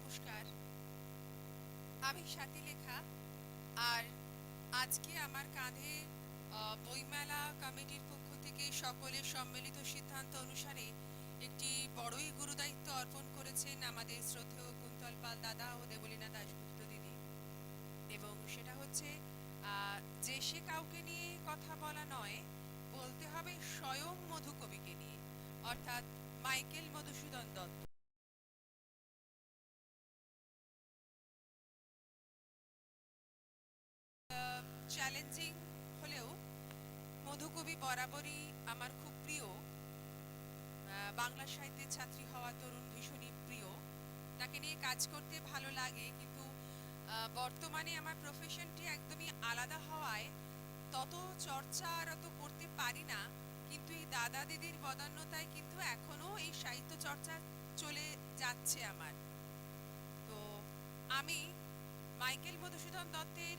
নমস্কার। আমি স্বাতী লেখা আর আজকে আমার কাঁধে বইমেলা কমিটির পক্ষ থেকে সকলের সম্মিলিত সিদ্ধান্ত অনুসারে একটি বড়ই গুরুদায়িত্ব অর্পণ করেছেন আমাদের শ্রদ্ধেয় কুন্তল পাল দাদা ও দেবলীনা দাশগুপ্ত দিদি। এবং সেটা হচ্ছে যে সে কাউকে নিয়ে কথা বলা নয়, বলতে হবে স্বয়ং মধুকবিকে নিয়ে, অর্থাৎ মাইকেল মধুসূদন দত্ত। চ্যালেঞ্জিং হলেও মধুকবি বরাবরই আমার খুব প্রিয়। বাংলা সাহিত্যের ছাত্রী হওয়া তরুণ ভীষণই প্রিয়। তাকে নিয়ে কাজ করতে ভালো লাগে, কিন্তু বর্তমানে আমার প্রফেশনটি একদমই আলাদা হওয়ায় তত চর্চা আর অত করতে পারি না, কিন্তু এই দাদা দিদির বদান্যতায় কিন্তু এখনও এই সাহিত্য চর্চা চলে যাচ্ছে আমার। তো আমি মাইকেল মধুসূদন দত্তের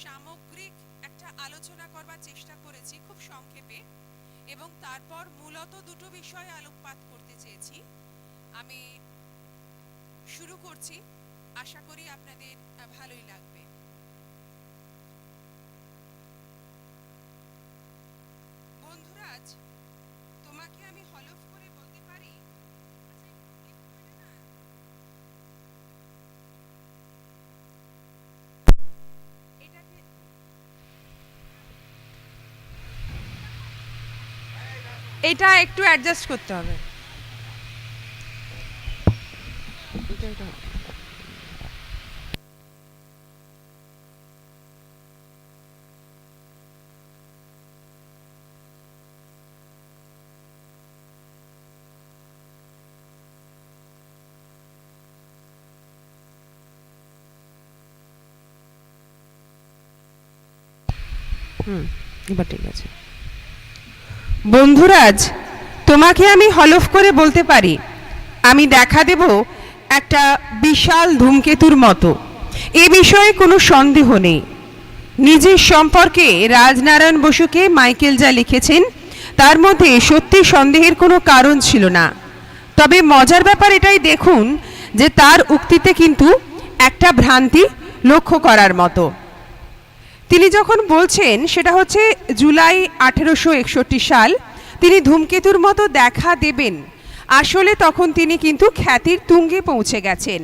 সামগ্রিক একটা আলোচনা করবার চেষ্টা করেছি খুব সংক্ষেপে এবং তারপর মূলত দুটো বিষয়ে আলোকপাত করতে চেয়েছি। আমি শুরু করছি। আশা করি আপনাদের ভালোই লাগবে বন্ধুরাজ তোমাকে আমি হলফ করে বলতে পারি আচ্ছা, একটু এটা না এটাকে এটা একটু অ্যাডজাস্ট করতে হবে। হুম এবার ঠিক আছে বন্ধুরাজ, তোমাকে আমি হলফ করে বলতে পারি, আমি দেখা দেব একটা বিশাল ধূমকেতুর মতো। এ বিষয়ে কোনো সন্দেহ নেই। নিজের সম্পর্কে রাজনারায়ণ বসুকে মাইকেল যা লিখেছেন, তার মধ্যে সত্যি সন্দেহের কোনো কারণ ছিল না। তবে মজার ব্যাপার এটাই দেখুন যে তার উক্তিতে কিন্তু একটা ভ্রান্তি লক্ষ্য করার মতো। তিনি যখন বলছেন, সেটা হচ্ছে জুলাই আঠেরোশো একষট্টি সাল, তিনি ধূমকেতুর মতো দেখা দেবেন। আসলে তখন তিনি কিন্তু খ্যাতির তুঙ্গে পৌঁছে গেছেন।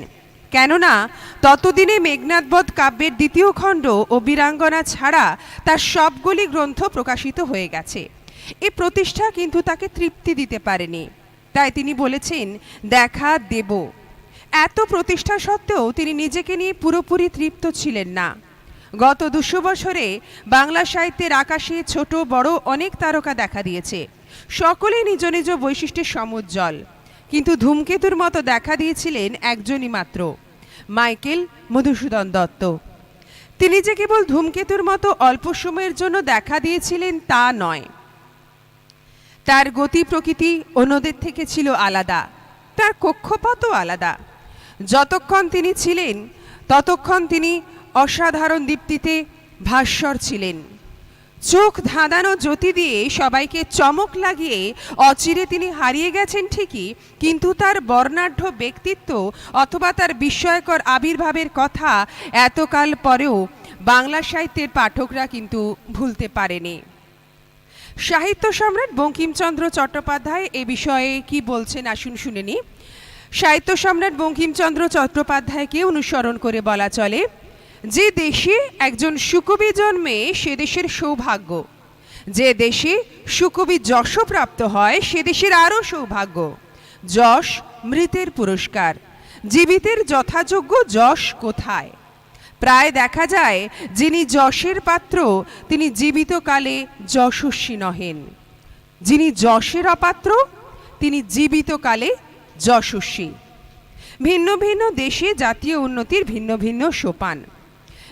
কেননা, ততদিনে মেঘনাথবধ কাব্যের দ্বিতীয় খণ্ড ও বীরাঙ্গনা ছাড়া তার সবগুলি গ্রন্থ প্রকাশিত হয়ে গেছে। এ প্রতিষ্ঠা কিন্তু তাকে তৃপ্তি দিতে পারেনি। তাই তিনি বলেছেন, দেখা দেব। এত প্রতিষ্ঠা সত্ত্বেও তিনি নিজেকে নিয়ে পুরোপুরি তৃপ্ত ছিলেন না। গত দুশো বছরে বাংলা সাহিত্যের আকাশে ছোট, বড় অনেক তারকা দেখা দিয়েছে। সকলেই নিজ নিজ বৈশিষ্ট্যের সমুজ্জ্বল। কিন্তু ধূমকেতুর মতো দেখা দিয়েছিলেন একজনই মাত্র, মাইকেল মধুসূদন দত্ত। তিনি যে কেবল ধূমকেতুর মতো অল্প সময়ের জন্য দেখা দিয়েছিলেন তা নয়। তার গতি প্রকৃতি অন্যদের থেকে ছিল আলাদা, তার কক্ষপথও আলাদা। যতক্ষণ তিনি ছিলেন, ততক্ষণ তিনি অসাধারণ দীপ্তিতে ভাস্বর ছিলেন। চোখ ধাঁধানো জ্যোতি দিয়ে সবাইকে চমক লাগিয়ে অচিরে তিনি হারিয়ে গেছেন ঠিকই, কিন্তু তার বর্ণাঢ্য ব্যক্তিত্ব অথবা তার বিস্ময়কর আবির্ভাবের কথা এতকাল পরেও বাংলা সাহিত্যের পাঠকরা কিন্তু ভুলতে পারেনি। সাহিত্য সম্রাট বঙ্কিমচন্দ্র চট্টোপাধ্যায় এ বিষয়ে কি বলছেন আসুন শুনে নি সাহিত্য সম্রাট বঙ্কিমচন্দ্র চট্টোপাধ্যায়কে অনুসরণ করে বলা চলে যে দেশে একজন সুকবি জন্মে, সে দেশের সৌভাগ্য। যে দেশে সুকবি যশপ্রাপ্ত হয়, সে দেশের আরও সৌভাগ্য। যশ মৃতের পুরস্কার। জীবিতের যথাযোগ্য যশ কোথায়? প্রায় দেখা যায়, যিনি যশের পাত্র, তিনি জীবিতকালে যশস্বী নহেন। যিনি যশের অপাত্র, তিনি জীবিতকালে যশস্বী। ভিন্ন ভিন্ন দেশে জাতীয় উন্নতির ভিন্ন ভিন্ন সোপান।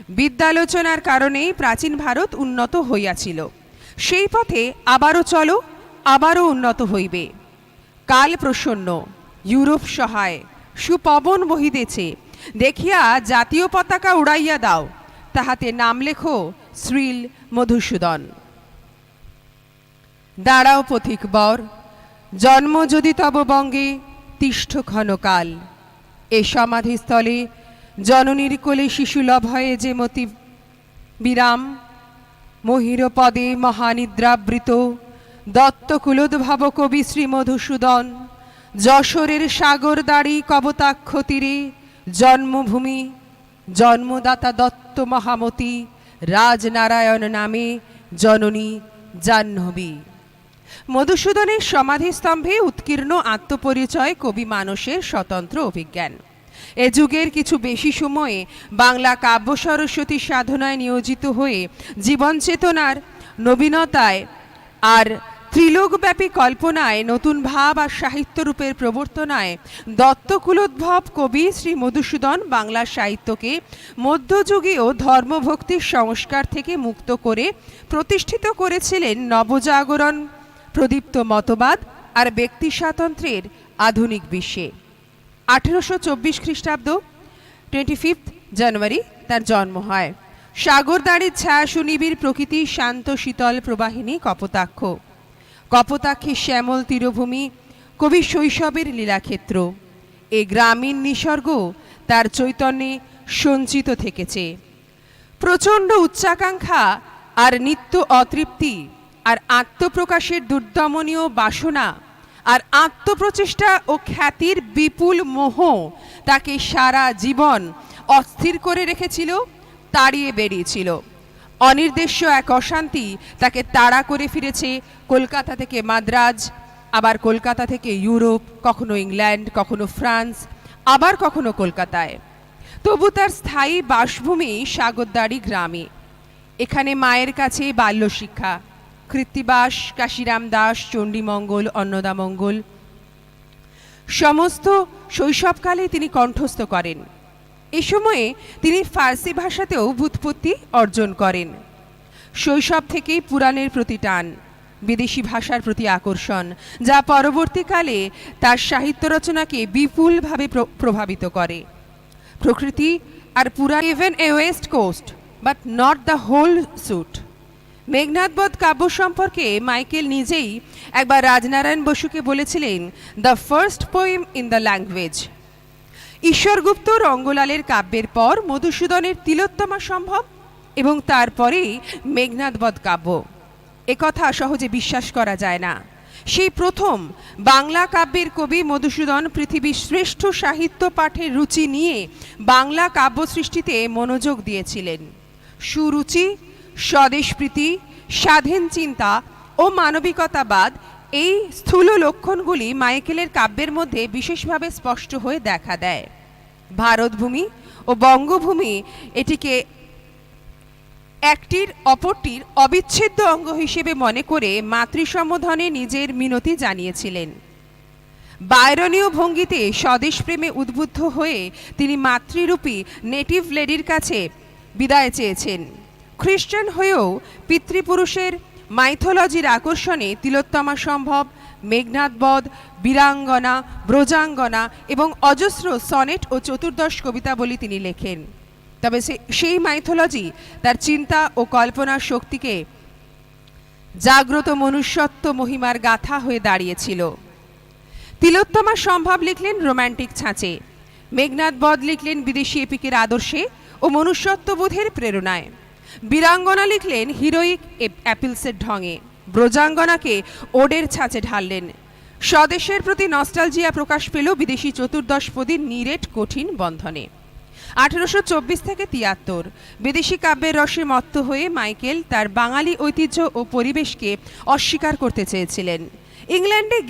বিদ্যালোচনার কারণেই প্রাচীন ভারত উন্নত হইয়াছিল। সেই পথে আবারও চলো, আবারও উন্নত হইবে। কাল প্রসন্ন, ইউরোপ সহায়, সুপবন বহিতেছে। দেখিয়া জাতীয় পতাকা উড়াইয়া দাও, তাহাতে নাম লেখো শ্রীল মধুসূদন। দাঁড়াও পথিক বর, জন্ম যদি তব বঙ্গে, তিষ্ঠ ক্ষণকাল। এ সমাধিস্থলে জননীর কোলে শিশুলভ হয়ে যে মতি বিরাম মহির পদে মহানিদ্রাবৃত, দত্তকুলোদ্ভাব কবি শ্রী মধুসূদন যশোরের সাগর দাড়ি কবতাক্ষ তীরে জন্মভূমি, জন্মদাতা দত্ত মহামতি রাজনারায়ণ নামে জননী জাহ্নবী। মধুসূদনের সমাধিস্তম্ভে উৎকীর্ণ আত্মপরিচয় কবি মানসের স্বতন্ত্র অভিজ্ঞান। এ যুগের কিছু বেশি সময়ে বাংলা কাব্য সরস্বতী সাধনায় নিয়োজিত হয়ে জীবন চেতনার নবীনতায় আর ত্রিলোকব্যাপী কল্পনায় নতুন ভাব আর সাহিত্যরূপের প্রবর্তনায় দত্তকুলোদ্ভব কবি শ্রী মধুসূদন বাংলা সাহিত্যকে মধ্যযুগীয় ধর্মভক্তির সংস্কার থেকে মুক্ত করে প্রতিষ্ঠিত করেছিলেন নবজাগরণ, প্রদীপ্ত মতবাদ আর ব্যক্তি স্বাতন্ত্র্যের আধুনিক বিশ্বে। আঠেরোশো চব্বিশ খ্রিস্টাব্দ টোয়েন্টি ফিফথ জানুয়ারি তার জন্ম হয়। সাগরদাড়ির ছায়া সুনিবিড় প্রকৃতি, শান্ত শীতল প্রবাহিনী কপোতাক্ষ। কপোতাক্ষী শ্যামল তীরভূমি, কবি শৈশবের লীলাক্ষেত্র। এ গ্রামীণ নিসর্গ তার চৈতন্যে সঞ্চিত থেকেছে। প্রচণ্ড উচ্চাকাঙ্ক্ষা আর নিত্য অতৃপ্তি আর আত্মপ্রকাশের দুর্দমনীয় বাসনা আর আত্মপ্রচেষ্টা ও খ্যাতির বিপুল মোহ তাকে সারা জীবন অস্থির করে রেখেছিল, তাড়িয়ে বেরিয়েছিল। অনির্দেশ্য এক অশান্তি তাকে তাড়া করে ফিরেছে কলকাতা থেকে মাদ্রাজ, আবার কলকাতা থেকে ইউরোপ, কখনো ইংল্যান্ড, কখনো ফ্রান্স, আবার কখনো কলকাতায়। তবু তার স্থায়ী বাসভূমি সাগরদাড়ি গ্রামে। এখানে মায়ের কাছে বাল্য শিক্ষা কৃত্তিবাস, কাশিরাম দাস চণ্ডীমঙ্গল অন্নদামঙ্গল সমস্ত শৈশবকালে তিনি কণ্ঠস্থ করেন। এ সময়ে তিনি ফার্সি ভাষাতেও ভূতপত্তি অর্জন করেন। শৈশব থেকেই পুরাণের প্রতি টান, বিদেশি ভাষার প্রতি আকর্ষণ, যা পরবর্তীকালে তার সাহিত্য রচনাকে বিপুলভাবে প্রভাবিত করে। প্রকৃতি আর পুরাণ even a west coast but not the whole suit Meghnadbadh Kavya সম্পর্কে মাইকেল নিজেই একবার রাজনারায়ণ বসুকে বলেছিলেন the first poem in the language Ishwargupta রঙ্গলালের কাব্যের পর মধুসূদনের তিলোত্তমা সম্ভব এবং তারপরেই মেঘনাথবধ কাব্য। একথা সহজে বিশ্বাস করা যায় না। সেই প্রথম বাংলা কাব্যের কবি মধুসূদন পৃথিবীর শ্রেষ্ঠ সাহিত্য পাঠের রুচি নিয়ে বাংলা কাব্য সৃষ্টিতে মনোযোগ দিয়েছিলেন। সুরুচি স্বদেশপ্রীতি স্বাধীন চিন্তা ও মানবিকতাবাদ এই স্থূল লক্ষণগুলি মাইকেলের কাব্যের মধ্যে বিশেষভাবে স্পষ্ট হয়ে দেখা দেয়। ভারতভূমি ও বঙ্গভূমি এটিকে একটির অপরটির অবিচ্ছেদ্য অঙ্গ হিসেবে মনে করে মাতৃসম্বোধনে নিজের মিনতি জানিয়েছিলেন। বায়রনীয় ভঙ্গিতে স্বদেশপ্রেমে উদ্বুদ্ধ হয়ে তিনি মাতৃরূপী নেটিভ লেডির কাছে বিদায় চেয়েছেন। খ্রিস্টান হয়েও পিতৃপুরুষের মাইথোলজির আকর্ষণে তিলোত্তমা সম্ভব মেঘনাথবধ বীরাঙ্গনা, ব্রজাঙ্গনা এবং অজস্র সনেট ও চতুর্দশ কবিতাবলী তিনি লেখেন। তবে সেই মাইথোলজি তার চিন্তা ও কল্পনার শক্তিকে জাগ্রত মনুষ্যত্ব মহিমার গাথা হয়ে দাঁড়িয়েছিল। তিলোত্তমা সম্ভব লিখলেন রোম্যান্টিক ছাঁচে মেঘনাথ বধ লিখলেন বিদেশি এপিকের আদর্শে ও মনুষ্যত্ববোধের প্রেরণায়। বীরাঙ্গনা লিখলেন হিরোইক অ্যাপিলসের ঢঙে। ব্রজাঙ্গনাকে ওডের ছাঁচে ঢাললেন। স্বদেশের প্রতি নস্টালজিয়া প্রকাশ পেল বিদেশি চতুর্দশপদীর নিরেট কঠিন বন্ধনে। আঠেরোশো চব্বিশ থেকে তিয়াত্তর, বিদেশি কাব্যের রসে মত্ত হয়ে মাইকেল তার বাঙালি ঐতিহ্য ও পরিবেশকে অস্বীকার করতে চেয়েছিলেন। ইংল্যান্ডে